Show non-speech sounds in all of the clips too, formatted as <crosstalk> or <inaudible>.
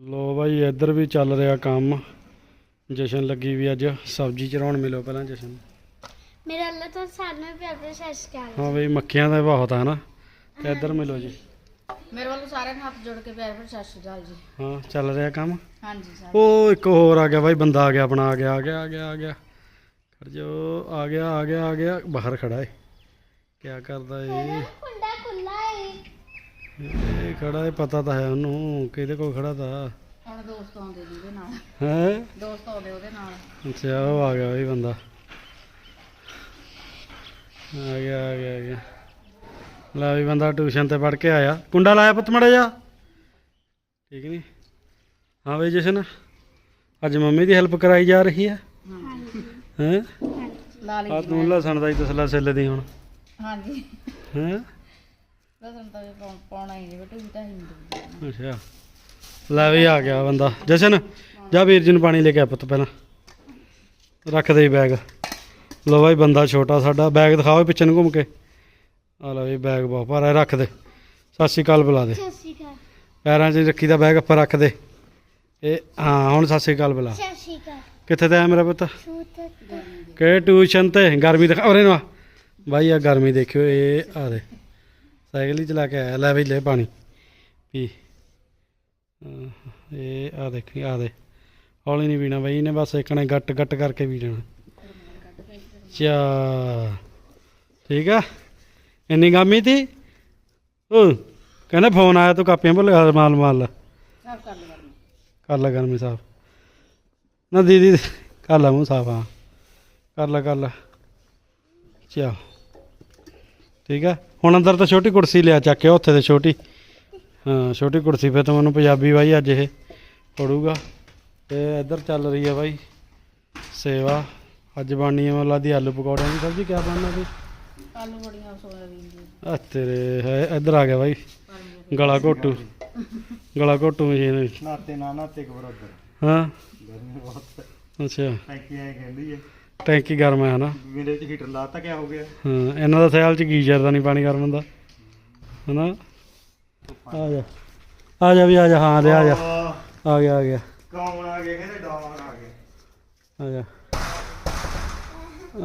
ਲੋ ਬਾਈ ਇੱਧਰ ਵੀ ਚੱਲ ਰਿਹਾ ਕੰਮ। ਜਸ਼ਨ ਲੱਗੀ ਵੀ ਅੱਜ। ਸਬਜ਼ੀ ਚਰਾਉਣ ਮਿਲੋ ਪਹਿਲਾਂ ਜਸ਼ਨ। ਮੇਰਾ ਅੱਲਾ ਤਾਂ ਸਾਨੂੰ ਪਿਆਰ ਸ਼੍ਰੀ ਅਕਾਲ। ਹਾਂ ਬਈ ਮੱਖੀਆਂ ਦਾ ਬਹੁਤ ਆ ਨਾ। ਤੇ ਇੱਧਰ ਮਿਲੋ ਜੀ। ਮੇਰੇ ਵੱਲੋਂ ਸਾਰਿਆਂ ਨੂੰ ਹੱਥ ਜੋੜ ਕੇ ਪਿਆਰ ਭਰੀ ਸਤਿ ਸ਼੍ਰੀ ਅਕਾਲ ਜੀ। ਹਾਂ ਚੱਲ ਰਿਹਾ ਕੰਮ? ਹਾਂਜੀ ਸਾਰੇ ਉਹ ਇੱਕ ਹੋਰ ਆ ਗਿਆ ਬਾਈ ਬੰਦਾ ਆ ਗਿਆ ਆਪਣਾ ਆ ਗਿਆ ਆ ਗਿਆ ਆ ਗਿਆ ਆ ਗਿਆ। ਖੜ ਜੋ ਆ ਗਿਆ ਆ ਗਿਆ ਆ ਗਿਆ। ਬਾਹਰ ਖੜਾ ਏ। ਕਿਆ ਕਰਦਾ ਏ? ਇਹ ਖੜਾ ਏ ਪਤਾ ਤਾਂ ਹੈ ਉਹਨੂੰ ਕਿਹਦੇ ਕੋਲ ਖੜਾ ਤਾ। ਹੁਣ ਦੋਸਤ ਆਉਂਦੇ ਜੀ ਉਹਦੇ ਨਾਲ। ਹੈ? ਦੋਸਤ ਆਉਂਦੇ ਉਹਦੇ ਨਾਲ। ਅੱਛਾ ਉਹ ਆ ਗਿਆ ਬਈ ਬੰਦਾ। ਆ ਗਿਆ ਆ ਗਿਆ ਆ ਗਿਆ। ਲੈ ਵੀ ਬੰਦਾ ਟਿਊਸ਼ਨ ਤੇ ਪੜ ਕੇ ਆਇਆ। ਕੁੰਡਾ ਲਾਇਆ ਪੁੱਤ ਮੜਾ ਜਾ ਠੀਕ ਨਹੀਂ ਹਾਂ ਬਈ ਜਸ਼ਨ ਅੱਜ ਮੰਮੀ ਦੀ ਹੈਲਪ ਕਰਾਈ ਜਾ ਰਹੀ ਹੈ। ਹੈ? ਲਾ ਲਈ ਆ ਤੂੰ ਲਸਣ ਦਾ ਹੀ ਤਸਲਾ ਸਿੱਲ ਦੀ ਹੁਣ। ਹਾਂਜੀ। ਹੈ? ਲਸਣ ਤਾਂ ਵੀ ਪਾਉ- ਪਾਉਣਾ ਹੀ ਨਹੀਂ ਬੇਟੂ ਵੀ ਤਾਂ ਹਿੰਦੂ ਅੱਛਾ। ਲੈ ਵੀ ਆ ਗਿਆ ਬੰਦਾ। ਜਸ਼ਨ ਜਾ ਵੀਰ ਜੀ ਨੂੰ ਪਾਣੀ ਲੈ ਕੇ ਆ ਪੁੱਤ ਪਹਿਲਾਂ। ਰੱਖ ਦੇ ਬੈਗ। ਲੋ ਬਾਈ ਬੰਦਾ ਛੋਟਾ ਸਾਡਾ। ਬੈਗ ਦਿਖਾਓ ਪਿੱਛੇ ਨੂੰ ਘੁੰਮ ਕੇ। ਆ ਲੈ ਵੀ ਬੈਗ ਬਹੁਤ ਭਾਰਾ ਹੈ, ਰੱਖ ਦੇ। ਸਤਿ ਸ਼੍ਰੀ ਅਕਾਲ ਬੁਲਾ ਦੇ। ਸਤਿ ਸ਼੍ਰੀ ਅਕਾਲ। ਪੈਰਾਂ 'ਚ ਰੱਖੀ ਦਾ ਬੈਗ ਉੱਪਰ ਰੱਖ ਦੇ। ਇਹ ਹਾਂ ਹੁਣ ਸਤਿ ਸ਼੍ਰੀ ਅਕਾਲ ਬੁਲਾ। ਸਤਿ ਸ਼੍ਰੀ ਅਕਾਲ। ਕਿੱਥੇ ਤੇ ਆ ਮੇਰਾ ਪੁੱਤ? ਸ਼ੂਤ ਕਿ ਟਿਊਸ਼ਨ ਤੇ ਗਰਮੀ ਦਿਖਾ ਉਰੇ ਨੂੰ ਆ। ਬਾਈ ਆ ਗਰਮੀ ਦੇਖਿਓ ਇਹ ਆ ਦੇ। ਸਾਈਕਲ ਹੀ ਚਲਾ ਕੇ ਆਇਆ ਲੈ ਬਈ ਲੈ ਪਾਣੀ। ਪੀ ਇਹ ਆ ਦੇਖੀ ਆ ਦੇ। ਹੌਲੀ ਨਹੀਂ ਪੀਣਾ ਬਾਈ ਇਹਨੇ ਬਸ ਇੱਕਣੇ ਗੱਟ ਗੱਟ ਕਰਕੇ ਪੀ ਜਾਣਾ ਚਾ ਠੀਕ ਆ? ਇੰਨੀ ਗਾਮੀ ਤੀ ਉਹ ਕਹਿੰਦਾ ਫੋਨ ਆਇਆ ਤੂੰ ਕਾਪੀਆਂ ਭੁੱਲ ਗਿਆ ਮਾਲ ਮਾਲ। ਲਾ। ਸਭ ਕਰ ਲਵਾਂ ਕਰ ਲੈ ਗਰਮੀ ਸਾਫ਼। ਨਾ ਦੀਦੀ ਕਰ ਲੈ ਮੂੰਹ ਸਾਫ਼ ਹਾਂ। ਕਰ ਲੈ ਕਰ ਲੈ। ਚਾ। ਠੀਕ ਹੈ ਹੁਣ ਅੰਦਰ ਤਾਂ ਛੋਟੀ ਕੁਰਸੀ ਲਿਆ ਚੱਕ ਕੇ ਉੱਥੇ ਤੇ ਛੋਟੀ। ਹਾਂ ਛੋਟੀ ਕੁਰਸੀ ਫਿਰ ਤਾਂ ਮੈਨੂੰ ਪੰਜਾਬੀ ਬਾਈ ਅੱਜ ਇਹ ਪੜੂਗਾ। ਤੇ ਇੱਧਰ ਚੱਲ ਰਹੀ ਹੈ ਬਾਈ ਸੇਵਾ। ਅੱਜ ਹੈ ਮਤਲਬ ਦੀ ਆਲੂ ਪਕੌੜਿਆਂ ਦੀ। ਸਬਜ਼ੀ ਕਿਆ ਬਣਨਾ ਸੀ ਆਲੂ ਬੜੀਆਂ ਸੋਇਆਬੀਨ ਦੀ। ਆ ਤੇਰੇ ਹੈ ਇੱਧਰ ਆ ਗਿਆ ਬਾਈ। ਗਲਾ ਘੋਟੂ। ਗਲਾ ਘੋਟੂ ਮਸ਼ੀਨ ਨਾਤੇ ਨਾ ਨਾਤੇ ਕੇ ਬਰਾਬਰ ਹਾਂ। ਗਰਮੀ ਬਹੁਤ। ਅੱਛਾ। ਟੈਂਕੀ ਐ ਕਹਿੰਦੀ ਹੈ ਟੈਂਕੀ ਗਰਮ ਹੈ ਹਨਾ। ਮੇਰੇ ਚ ਹੀਟਰ ਲਾਤਾ ਕਿਆ ਹੋ ਗਿਆ? ਹਾਂ ਇਹਨਾਂ ਦਾ ਸਿਆਲ ਚ ਗੀਜ਼ਰ ਦਾ ਨਹੀਂ ਪਾਣੀ ਗਰਮ ਹੁੰਦਾ। ਹਨਾ? ਆ ਜਾ। ਆ ਜਾ ਵੀ ਆ ਜਾ ਹਾਂ ਲੈ ਆ ਜਾ। ਆ। ਗਿਆ ਆ ਗਿਆ। ਕੌਣ ਆ ਗਿਆ? ਕਹਿੰਦੇ ਡੌਨ ਆ ਗਿਆ। ਆ ਜਾ।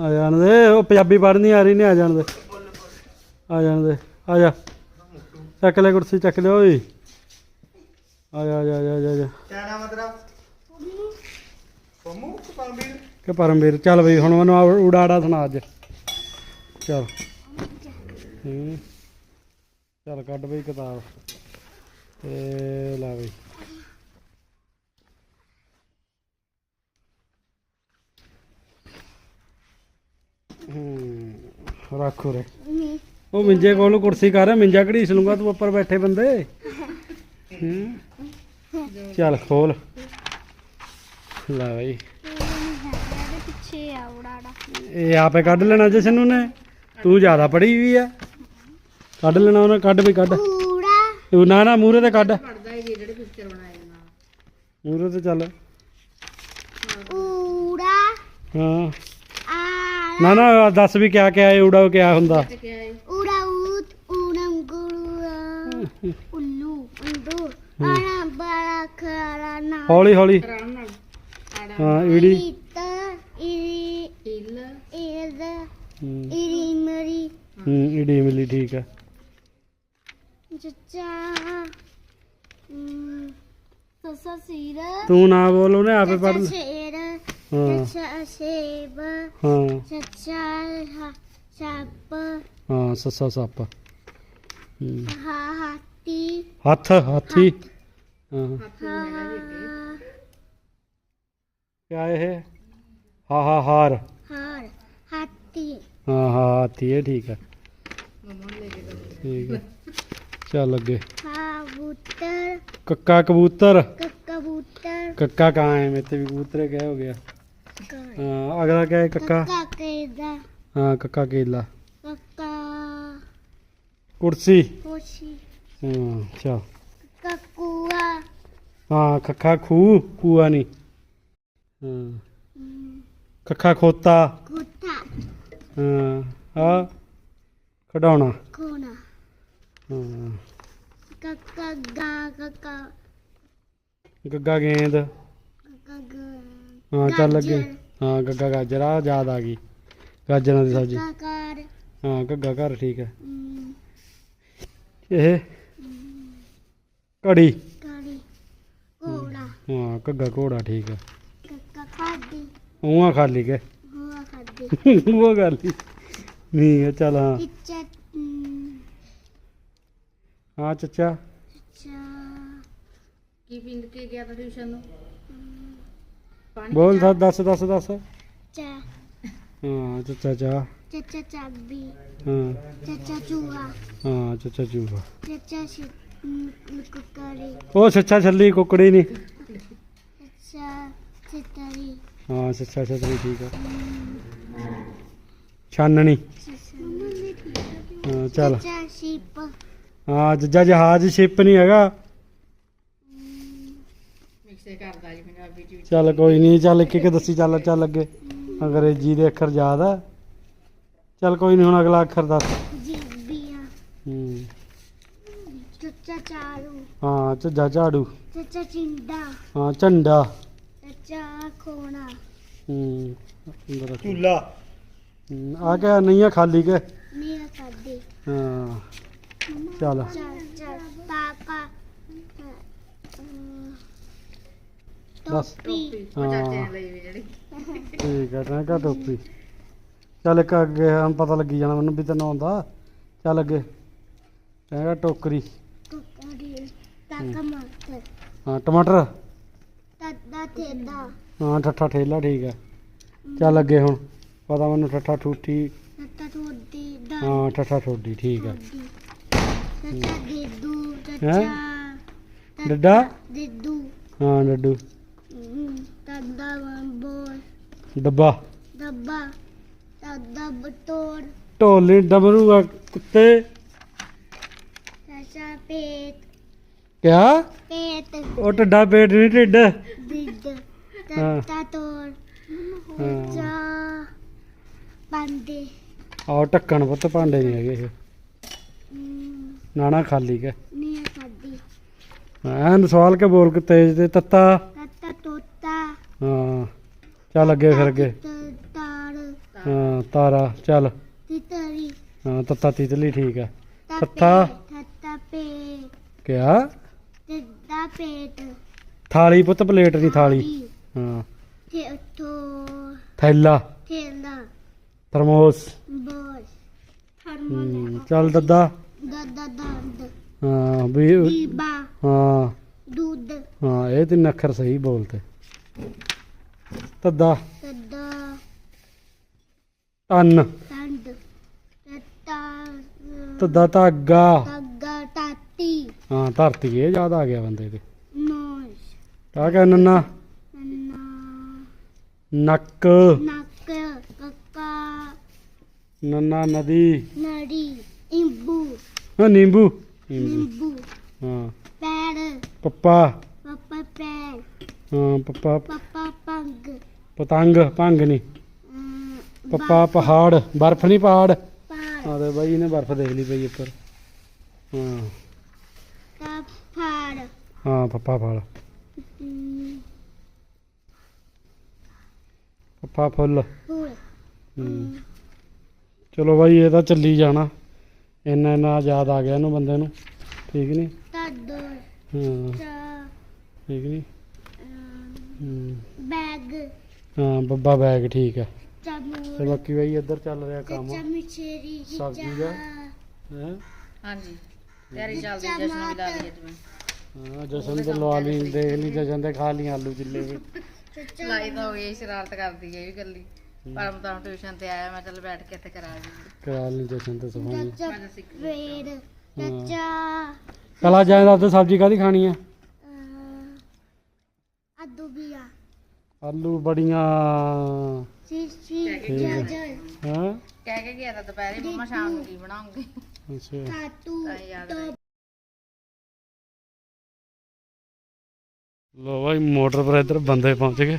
ਆ ਜਾਣ ਦੇ ਉਹ ਪੰਜਾਬੀ ਪੜ੍ਹਨੀ ਆ ਰਹੀ ਨੇ ਆ ਜਾਣ ਦੇ। ਆ ਜਾਣ ਦੇ ਆ ਜਾ। ਚੱਕ ਲੈ ਕੁਰਸੀ ਚੱਕ ਲੈ ਓਏ। ਆ ਜਾ ਆ ਜਾ ਆ ਜਾ, ਆ ਕਿਆ ਨਾਮ ਤੇਰਾ? ਪੰਮੂ ਕਿ ਪੰਮੀਰ ਕਿ ਪਰਮਵੀਰ ਚੱਲ ਬਈ ਹੁਣ ਮੈਨੂੰ ਆ ਉਡਾੜਾ ਸੁਣਾ ਅੱਜ। ਚੱਲ। ਹੂੰ। ਚੱਲ ਕੱਢ ਬਈ ਕਿਤਾਬ। ਤੇ ਲੈ ਬਈ। ਹੂੰ, ਰੱਖ ਰੇ ਉਹ ਮਿੰਜੇ ਕੋਲ ਕੁਰਸੀ ਕਰ, ਮਿੰਜਾ ਘੜੀਸ ਲੂੰਗਾ ਤੂੰ ਉੱਪਰ ਬੈਠੇ ਬੰਦੇ। ਹੂੰ। ਚੱਲ ਖੋਲ। ਲੈ ਬਈ ਇਹਦੇ ਪਿੱਛੇ ਆ ਉੜਾੜਾ ਇਹ ਆਪੇ ਕੱਢ ਲੈਣਾ ਜਸ਼ਨ ਨੂੰ ਨੇ ਤੂੰ ਜ਼ਿਆਦਾ ਪੜੀ ਵੀ ਆ। ਕੱਢ ਲੈਣਾ ਉਹਨੇ ਕੱਢ ਵੀ ਕੱਢ। ਤੂੰ ਨਾ ਨਾ ਮੂਰੇ ਤੇ ਕੱਢ। ਪੜਦਾ ਹੀ ਜਿਹੜੇ ਪਿਕਚਰ ਬਣਾਏ ਨਾਲ। ਮੂਰੇ ਤੇ ਚੱਲ। ਊੜਾ ਹਾਂ। ਆ ਨਾ ਨਾ ਦੱਸ ਵੀ ਕਿਆ ਕਿਆ ਹੈ ਉੜਾ ਕਿਆ ਹੁੰਦਾ। ਤੇ ਕਿਹਾ ਹੈ ਊੜਾ ਊਤ ਊੜਮ ਗੁਰੂ ਉੱਲੂ ਅੰਦੂ ਆਣਾ ਬੜਾ ਖਰਾ ਨਾ ਹੌਲੀ ਹੌਲੀ। ਆਰਾਮ ਨਾਲ। ਆੜਾ ਹਾਂ ਈੜੀ ਹੂੰ। ਇਰੀ ਮਰੀ ਹੂੰ, ਈੜੀ ਮਿਲੀ ਠੀਕ ਆ। ਚੱਚਾ ਸਸਾ ਸੀਰ ਤੂੰ ਨਾ ਬੋਲ ਉਹਨੇ ਆਪੇ ਪੜ ਚੱਚਾ ਸ਼ੇਰ। ਹਾਂ। ਚੱਚਾ ਸੇਬ। ਹਾਂ। ਚੱਚਾ ਹ- ਸੱਪ। ਹਾਂ ਸੱਸਾ ਸੱਪ। ਹੂੰ। ਹਾ ਹਾਤੀ ਹੱਥ ਹਾਥੀ। ਹਾਂ। ਹਾ। ਕਿਆ ਇਹ? ਹਾ ਹਾਰ। ਹਾਂ ਹਾਂ ਹਾਥੀ ਇਹ ਠੀਕ ਦੋ ਠੀਕ ਆ। ਚੱਲ ਅੱਗੇ। ਹਾ ਬੂਤਰ ਕੱਕਾ ਕਬੂਤਰ। ਕਬੂਤਰ। ਕੱਕਾ ਕਾਂ ਹੈ ਮੇਰੇ ਤੇ ਵੀ ਕਬੂਤਰ ਕਿਆ ਹੋ ਗਿਆ। ਹਾਂ ਅਗਲਾ ਕਿਆ ਹੈ ਕੱਕਾ? ਕੱਕਾ ਕੇਦਾ ਹਾਂ ਕੱਕਾ ਕੇਲਾ। ਕੱਕਾ। ਕੁਰਸੀ। ਕੋਸ਼ੀ ਹਾਂ ਚਾ ਕੱਕੂਆ ਹਾਂ ਖੱਖਾ ਖੂ ਕੂਆ ਨਹੀਂ। ਹਾਂ। ਕੱਖਾ ਖੋਤਾ। ਹਾਂ ਆ ਖਡਾਉਣਾ ਹਾਂ। ਕੱਕਾ ਗਾ ਕੱਕਾ ਗੱਗਾ ਗੇਂਦ। ਹਾਂ ਚੱਲ ਲੱਗੇ ਗਾਜਰ। ਹਾਂ ਗੱਗਾ ਗਾਜਰ ਆ ਯਾਦ ਆ ਗਈ। ਗਾਜਰਾਂ ਦੀ ਸਬਜ਼ੀ। ਕਾਕਾਰ ਹਾਂ ਗੱਗਾ ਘਰ ਠੀਕ ਹੈ। ਇਹ ਕੜੀ ਕਾਲੀ ਕੋੜਾ ਹਾਂ ਗੱਗਾ ਘੋੜਾ ਠੀਕ ਹੈ। ਕੱਕਾ ਖਾਦੀ। ਉਹਾਂ ਖਾਲੀ ਕੇ। ਉਹ ਗੱਲ ਹੀ। ਨਹੀਂ ਹੈ ਚੱਲ ਹਾਂ। ਹਾਂ। ਚੱਚਾ। ਚਾ ਕੀ ਪਿੰਡ ਕੇ ਗਿਆ ਤਾਂ ਟਿਊਸ਼ਨ ਨੂੰ? ਪਾਣੀ ਬੋਲ ਦੱਸ ਦੱਸ ਦੱਸ ਦੱਸ। ਚਾ। ਹਾਂ ਚੱਚਾ ਚਾ। ਚੱਚਾ ਚਾਬੀ। ਹਾਂ। ਚੱਚਾ ਚੂਹਾ। ਹਾਂ ਚੱਚਾ ਚੂਹਾ। ਚੱਚਾ ਸ਼ਿ ਕੁਕਰੀ ਉਹ ਸੱਚਾ ਛੱਲੀ ਕੁੱਕੜੀ ਨਹੀਂ ਚੱਚਾ ਚਿਤਰੀ ਹਾਂ ਸੱਚਾ ਛੱਲੀ ਠੀਕ ਹੈ ਛਾਨਣੀ। ਹਾਂ ਚੱਲ। ਸ਼ਿਪ ਹਾਂ ਜੱਜਾ ਜਹਾਜ਼ ਸ਼ਿਪ ਨਹੀਂ ਹੈਗਾ। ਵੀ। ਚੱਲ ਕੋਈ ਨਹੀਂ ਚੱਲ ਇੱਕ ਇੱਕ ਦੱਸੀ ਚੱਲ ਚੱਲ ਅੱਗੇ। ਅੰਗਰੇਜ਼ੀ ਦੇ ਅੱਖਰ ਯਾਦ ਆ। ਚੱਲ ਕੋਈ ਨਹੀਂ ਹੁਣ ਅਗਲਾ ਅੱਖਰ ਦੱਸ। ਜੀਬੀਆਂ ਹੂੰ। ਚੱਚਾ ਚਾਰੂ ਹਾਂ ਝੱਜਾ ਝਾੜੂ। ਚੱਚਾ ਚਿੰਦਾ ਹਾਂ ਝੰਡਾ। ਚੱਚਾ ਖੋਣਾ। ਹੂੰ ਅੰਦਰ ਰੱਖ। ਝੂਲਾ ਹੂੰ, ਆ ਗਿਆ ਨਹੀਂ ਆ ਖਾਲੀ ਕੇ। ਨੀਆ ਖਾਦੀ ਹਾਂ ਚੱਲ। ਟੋਪੀ। ਹਾਂ। ਠੀਕ ਹੈ ਟੈਂਕਾ ਟੋਪੀ। ਚੱਲ ਇੱਕ ਅੱਗੇ ਹਮ ਪਤਾ ਲੱਗੀ ਜਾਣਾ ਮੈਨੂੰ ਵੀ ਤੈਨੂੰ ਆਉਂਦਾ। ਚੱਲ ਅੱਗੇ। ਟੈਂਕਾ ਟੋਕਰੀ। ਕੁਕਰੀ ਤਾਕਾ ਮਾਤਰ ਹਾਂ ਟਮਾਟਰ। ਤੇਦਾ ਹਾਂ ਠੱਠਾ ਠੇਲਾ ਠੀਕ ਹੈ। ਚੱਲ ਅੱਗੇ ਹੁਣ ਪਤਾ ਮੈਨੂੰ ਠੱਠਾ ਠੂਠੀ। ਦਾ ਹਾਂ ਠੱਠਾ ਠੋਡੀ ਠੀਕ ਹੈ। ਦੇਦੂ ਹੈਂ? ਡੱਡਾ? ਦੇਦੂ ਹਾਂ ਡੱਡੂ। ਡੱਬਾ। ਡੱਬਾ ਬਟੋਰ। ਢੋਲੀ ਡਮਰੂ ਆ ਕੁੱਤੇ। ਪੇਟ ਕਿਆ? ਪੇਟ ਉਹ ਟੱਡਾ ਪੇਟ ਨਹੀਂ ਢਿੱਡ। ਦਿੱਦ ਹਾਂ। ਤੱਤਾ ਤੋਰ ਹਾਂ। ਬੰਦੇ ਆਹ ਢੱਕਣ ਪੁੱਤ ਭਾਂਡੇ ਨਹੀਂ ਹੈਗੇ ਇਹ। ਨਾਣਾ ਖਾਲੀ ਕੇ। ਨੀਆ ਖਾਦੀ ਐਨ ਸਵਾਲ ਕੇ ਬੋਲ ਕੇ ਤੇਜ ਤੇ ਤੱਤਾ। ਤੱਤਾ ਤੋਤਾ। ਹਾਂ। ਚੱਲ ਅੱਗੇ ਫਿਰ ਅੱਗੇ। ਤ- ਤਾਰ ਹਾਂ ਤਾਰਾ ਚੱਲ। ਤਿਤਰੀ। ਹਾਂ ਤੱਤਾ ਤਿਤਲੀ ਠੀਕ ਹੈ। ਤੱਤਾ ਤੱਤਾ। ਤੱਤਾ ਪੇ ਕਿਆ? ਤਿੱਦਾ ਪੇਟ। ਥਾਲੀ ਪੁੱਤ ਪਲੇਟ ਨਹੀਂ ਥਾਲੀ। ਹਾਂ। ਤੇ ਉਤੋਂ ਥੈਲਾ। ਥੇਲਾ। ਥਰਮੋਸ। ਬੋਲ ਹਮ, ਚੱਲ ਦੱਦਾ। ਦਾਦਾ ਦੰਦ। ਹਾਂ ਵੀ ਦੀਬਾ। ਹਾਂ। ਦੁੱਧ। ਹਾਂ ਇਹ ਤਿੰਨ ਅੱਖਰ ਸਹੀ ਬੋਲਤੇ ਤੱਦਾ ਤੱਦਾ ਤਨ ਤੰਦ ਤੱਤਾ ਤੱਦਾ ਧਾਗਾ। ਹਾਂ ਧਰਤੀ ਇਹ ਯਾਦ ਆ ਗਿਆ ਬੰਦੇ ਦੇ ਨੋਸ ਆ ਗਿਆ ਨੰਨਾ? ਨੰਨਾ। ਨੱਕ। ਨੱਕ ਕੱਕਾ। ਨੰਨਾ ਨਦੀ। ਨੜੀ ਇੰਬੂ ਹਾਂ ਨਿੰਬੂ। ਨਿੰਬੂ। ਹਾਂ। ਪੈਰ। ਪੱਪਾ। ਪਪਾ ਪੈਰ। ਹਾਂ ਪੱਪਾ। ਪਪਾ ਪੰਗ। ਪਤੰਗ ਭੰਗ ਨਹੀਂ ਅਮ, ਪੱਪਾ ਪਹਾੜ ਬਰਫ਼ ਨਹੀਂ ਪਹਾੜ। ਪਾੜ ਆ ਤੇ ਬਾਈ ਇਹਨੇ ਬਰਫ਼ ਦੇਖ ਲਈ ਪਈ ਉੱਪਰ। ਹਾਂ। ਤਾ ਫਾੜ। ਹਾਂ ਪੱਪਾ ਫਲ ਪੱਪਾ ਫੁੱਲ। ਫੂਲ। ਹੂੰ। ਚਲੋ ਬਾਈ ਇਹ ਤਾਂ ਚੱਲੀ ਜਾਣਾ। ਇੰਨਾ ਇੰਨਾ ਯਾਦ ਆ ਗਿਆ ਇਹਨੂੰ ਬੰਦੇ ਨੂੰ। ਠੀਕ ਨਹੀਂ ਹਾਂ। ਚਾ ਠੀਕ ਨਹੀਂ ਅਮ, ਹੂੰ। ਬੈਗ। ਹਾਂ ਬੱਬਾ ਬੈਗ ਠੀਕ ਹੈ ਤੇ ਚਮੂਰ ਬਾਕੀ ਬਾਈ ਇੱਧਰ ਚੱਲ ਰਿਹਾ ਕੰਮ। ਚਮਚੇਰੀ ਸਬਜ਼ੀ ਦਾ। ਹੈ? ਹਾਂਜੀ। ਤਿਆਰੀ ਚੱਲਦੀ ਜਸ਼ਨ ਵੀ ਲਾ ਲਈ ਅੱਜ ਮੈਂ ਹਾਂ ਜਸ਼ਨ ਤੇ ਲਵਾ ਲਈ ਦੇਖ ਲਈ ਜਸ਼ਨ ਤੇ ਖਾ ਲਈ ਆਲੂ ਚਿੱਲੇ ਵੀ। ਲਾਈ ਤਾਂ ਹੋ ਗਈ ਸ਼ਰਾਰਤ ਕਰਦੀ ਹੈ ਇਹ ਵੀ ਗੱਲੀ ਪਰ ਮੈਂ ਤਾਂ ਟਿਊਸ਼ਨ ਤੇ ਆਇਆ ਮੈਂ ਚੱਲ ਬੈਠ ਕੇ ਇੱਥੇ ਕਰਾ ਲਈ। ਕਰਾ ਲਈ ਜਸ਼ਨ ਤੇ ਸਫ਼ਾਈ ਮੈਂ ਸਿੱਖ। ਵੇੜ ਚਾਚਾ। ਕਲਾ ਜਾਇਦਾ ਤੇ ਸਬਜ਼ੀ ਕਾਦੀ ਖਾਣੀ ਆ? ਬੀਆ ਆਲੂ ਬੜੀਆਂ। ਸੀਸੀ ਠੀਕ ਹੈ। ਜਜਰ ਹਾਂ? ਕਹਿ ਕੇ ਗਿਆ ਤਾਂ ਦੁਪਹਿਰੇ ਮੰਮਾ ਸ਼ਾਮ ਨੂੰ ਕੀ ਬਣਾਉਂਗੇ? ਅੱਛਾ। ਕਾਟੂ ਤਾਂ ਯਾਦ ਟੋ ਰਹੀ। ਲੋ ਬਾਈ ਮੋਟਰ ਪਰ ਇੱਧਰ ਬੰਦੇ ਪਹੁੰਚ ਗਏ।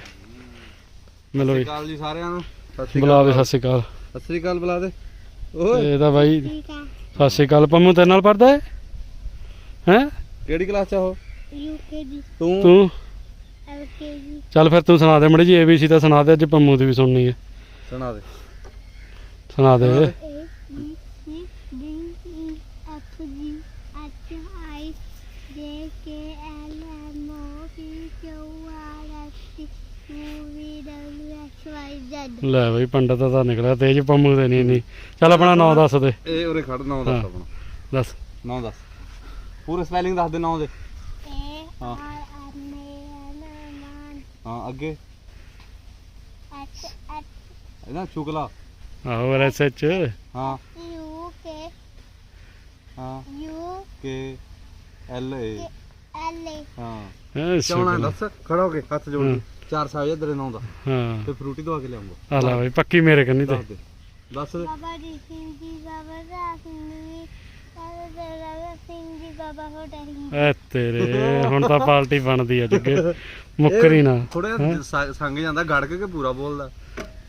ਮਿਲੋ ਜੀ। ਅਕਾਲ ਜੀ ਸਾਰਿਆਂ ਨੂੰ। ਸਤਿ ਬੁਲਾ ਵੀ ਸਤਿ ਸ਼੍ਰੀ ਅਕਾਲ। ਸਤਿ ਸ੍ਰੀ ਅਕਾਲ ਬੁਲਾ ਦੇ। ਓਏ। ਇਹ ਤਾਂ ਬਾਈ ਸਤਿ ਸ਼੍ਰੀ ਅਕਾਲ। ਪੰਮੂ ਤੇਰੇ ਨਾਲ ਪੜਦਾ ਹੈ ਹੈ? ਕਿਹੜੀ ਕਲਾਸ ਚ ਆ ਉਹ? ਤੂੰ? ਤੂੰ? ਚੱਲ ਫਿਰ ਤੂੰ ਸੁਣਾ ਦੇ ਮੜੀ ਜੀ ਏਬੀਸੀ ਤਾਂ ਸੁਣਾ ਦੇ ਅੱਜ ਪੰਮੂ ਦੀ ਵੀ ਸੁਣਨੀ ਹੈ। ਸੁਣਾ ਦੇ। ਸੁਣਾ ਦੇ। L M O P Q R S T U V W X Y Z ਲੈ ਬਈ ਪੰਡਤ ਤਾਂ ਨਿਕਲਿਆ ਤੇਜ ਪੰਮੂ ਦੇ ਨਹੀਂ ਨਹੀਂ ਚੱਲ ਆਪਣਾ ਨਾਂ ਦੱਸ ਦੇ। ਇਹ ਉਰੇ ਖੜ ਨਾਮ ਹਾਂ। ਦੱਸ ਆਪਣਾ। ਦੱਸ। ਨਾਮ ਦੱਸ। ਪੂਰੇ ਸਪੈਲਿੰਗ ਦੱਸ ਦੇ ਨਾਮ ਦੇ। A हाँ। R M A N N ਹਾਂ ਅੱਗੇ। H H ਇਹ ਨਾ ਸ਼ੁਕਲਾ। ਆਹੋ ਐਸ ਐਚ ਹਾਂ। U K ਹਾਂ। U K L A L A ਹਾਂ ਚਾਉਣਾ ਦੱਸ ਖੜਾ ਹੋ ਕੇ ਹੱਥ ਜੋੜ ਕੇ ਚਾਰ ਸਾਹਿਬ ਇਧਰ ਨਾਮ ਦਾ ਹਾਂ। ਤੇ ਫਰੂਟੀ ਦਵਾ ਕੇ ਲਿਆਉਂਗਾ। ਆ ਲੈ ਬਈ ਪੱਕੀ ਮੇਰੇ ਕੰਨੀ ਤੇ। ਦੱਸ ਦੇ। ਦੱਸ ਦੇ। ਬਾਬਾ ਜੀ ਸਿੰਘ ਜੀ ਬਾਬਾ ਦਾ ਸਿੰਘ ਜੀ ਬਾਬਾ ਦਰਾ ਸਿੰਘ ਜੀ ਬਾਬਾ ਹੋਟਾ ਸਿੰਘ ਐ ਤੇਰੇ ਹੁਣ ਤਾਂ ਪਾਰਟੀ ਬਣਦੀ ਆ ਜੱਗੇ। ਮੁੱਕਰੀ ਨਾ। ਥੋੜਾ ਸੰਗ ਜਾਂਦਾ ਗੜ ਕੇ ਕਿ ਪੂਰਾ ਬੋਲਦਾ।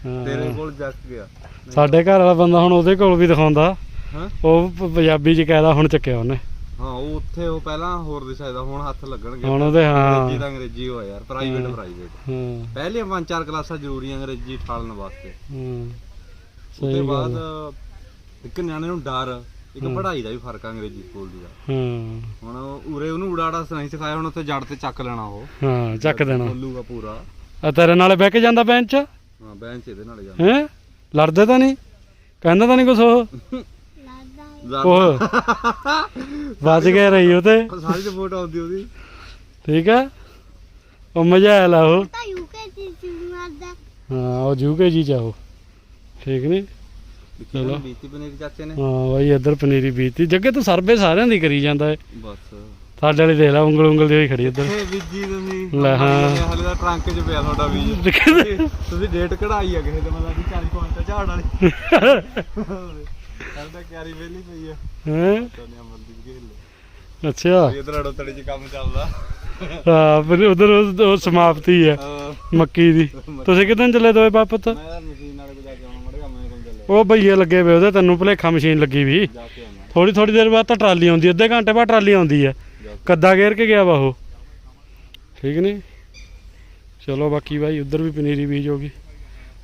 ਹਾਂ। ਤੇਰੇ ਕੋਲ ਜੱਕ ਗਿਆ। ਸਾਡੇ ਘਰ ਵਾਲਾ ਬੰਦਾ ਹੁਣ ਉਹਦੇ ਕੋਲ ਵੀ ਦਿਖਾਉਂਦਾ। ਹਾਂ? ਉਹ ਪੰਜਾਬੀ ਚ ਕਹਿਦਾ ਹੁਣ ਚੱਕਿਆ ਉਹਨੇ। ਹਾਂ ਉਹ ਉੱਥੇ ਉਹ ਪਹਿਲਾਂ ਹੋਰ ਦਿਸ਼ਾ ਦਾ ਹੁਣ ਹੱਥ ਲੱਗਣਗੇ। ਹੁਣ ਉਹਦੇ ਹਾਂ। ਅੰਗਰੇਜ਼ੀ ਤਾਂ ਅੰਗਰੇਜ਼ੀ ਹੋਇਆ ਯਾਰ ਪ੍ਰਾਈਵੇਟ ਪ੍ਰਾਈਵੇਟ ਹਾਂ। ਪਹਿਲੀਆਂ ਪੰਜ ਚਾਰ ਕਲਾਸਾਂ ਜ਼ਰੂਰੀ ਅੰਗਰੇਜ਼ੀ ਠਾਲਣ ਵਾਸਤੇ। ਹਾਂ। ਉਹਦੇ ਸਹੀ ਬਾਅਦ ਗੱਲ ਇੱਕ ਨਿਆਣੇ ਨੂੰ ਡਰ ਇੱਕ ਪੜ੍ਹਾਈ ਦਾ ਵੀ ਫ਼ਰਕ ਆ ਅੰਗਰੇਜ਼ੀ ਸਕੂਲ ਦੀ ਦਾ ਹਾਂ। ਹੁਣ ਉਰੇ ਉਹਨੂੰ ਉਡਾੜਾ ਨਹੀਂ ਸਿਖਾਇਆ ਹੁਣ ਉੱਥੇ ਜੜ ਤੇ ਚੱਕ ਲੈਣਾ ਉਹ। ਹਾਂ ਚੱਕ ਦੇਣਾ। ਬੋਲੂਗਾ ਪੂਰਾ। ਆ ਤੇਰੇ ਨਾਲ ਬਹਿ ਕੇ ਜਾਂਦਾ ਬੈਂਚ ਹਾਂ ਬੈਂਚ ਇਹਦੇ ਨਾਲ ਜਾਂਦਾ। ਹੈ? ਲੜਦੇ ਤਾਂ ਨਹੀਂ? ਕਹਿੰਦਾ ਤਾਂ ਨਹੀਂ ਕੁਛ ਉਹ? <laughs> ਉਹ ਬਚ ਗਏ ਰਹੀ ਉਹ ਤੇ ਸਾਰੀ ਰਿਪੋਰਟ ਆਉਂਦੀ ਉਹਦੀ। ਠੀਕ ਹੈ ਉਹ ਮਜ਼ਾ ਆਇਆ ਲਾ ਉਹ। ਤਾਂ ਜੀ ਹਾਂ ਉਹ ਜੂਕੇ ਜੀ ਚਾਹੋ ਠੀਕ ਨਹੀਂ ਚਲੋ। ਬੀਤੀ ਪਨੀਰ ਚਾਚੇ ਨੇ? ਹਾਂ ਬਾਈ ਇੱਧਰ ਪਨੀਰੀ ਬੀਤੀ। ਜੱਗੇ ਤੂੰ ਸਰਵੇ ਸਾਰਿਆਂ ਦੀ ਕਰੀ ਜਾਂਦਾ ਏ। ਬਸ। ਸਾਡੇ ਵਾਲੀ ਦੇਖ ਲੈ ਉਂਗਲ ਉਂਗਲ ਦੀ ਹੋਈ ਖੜੀ ਇੱਧਰ। ਇਹ ਬੀਜੀ ਤੁਸੀਂ? ਲੈ ਹਾਂ। ਹਲੇ ਦਾ ਟਰੰਕ 'ਚ ਪਿਆ ਤੁਹਾਡਾ ਬੀਜ। <laughs> ਤੁਸੀਂ ਡੇਟ ਕਢਾਈ ਆ ਕਿਸੇ ਦੇ ਮਤਲਬ ਕਿ 40 ਕੁਆਂਟਲ ਝਾੜ ਵਾਲੀ। <laughs> ਸਾਡਾ ਕਿਆਰੀ ਵੇਲੀ ਪਈ ਆ। ਹੈ? ਤੋਨੇ ਅਮਰਦੀਪ ਘੇਲ ਅੱਛਾ। ਇਧਰ ਅੜੋ ਤੜੀ 'ਚ ਕੰਮ ਚੱਲਦਾ। ਹਾਂ ਫਿਰ ਉਧਰ ਉਹ ਸਮਾਪਤੀ ਹੈ। ਮੱਕੀ ਦੀ। ਤੁਸੀਂ ਕਿਦਾਂ ਚੱਲੇ ਦੋਏ ਉਹ ਭਈਏ ਲੱਗੇ ਵੇ ਉਹਦੇ ਤੈਨੂੰ ਭਲੇਖਾ ਮਸ਼ੀਨ ਲੱਗੀ ਵੀ। ਥੋੜੀ ਥੋੜੀ ਦੇਰ ਬਾਅਦ ਤਾਂ ਟਰਾਲੀ ਆਉਂਦੀ ਅੱਧੇ ਘੰਟੇ ਬਾਅਦ ਟਰਾਲੀ ਆਉਂਦੀ ਹੈ ਕੱਦਾ ਗੇਰ ਕੇ ਗਿਆ ਵਾ ਉਹ। ਠੀਕ ਨਹੀਂ ਚਲੋ ਬਾਕੀ ਭਾਈ ਉਧਰ ਵੀ ਪਨੀਰੀ ਬੀਜ ਹੋਗੀ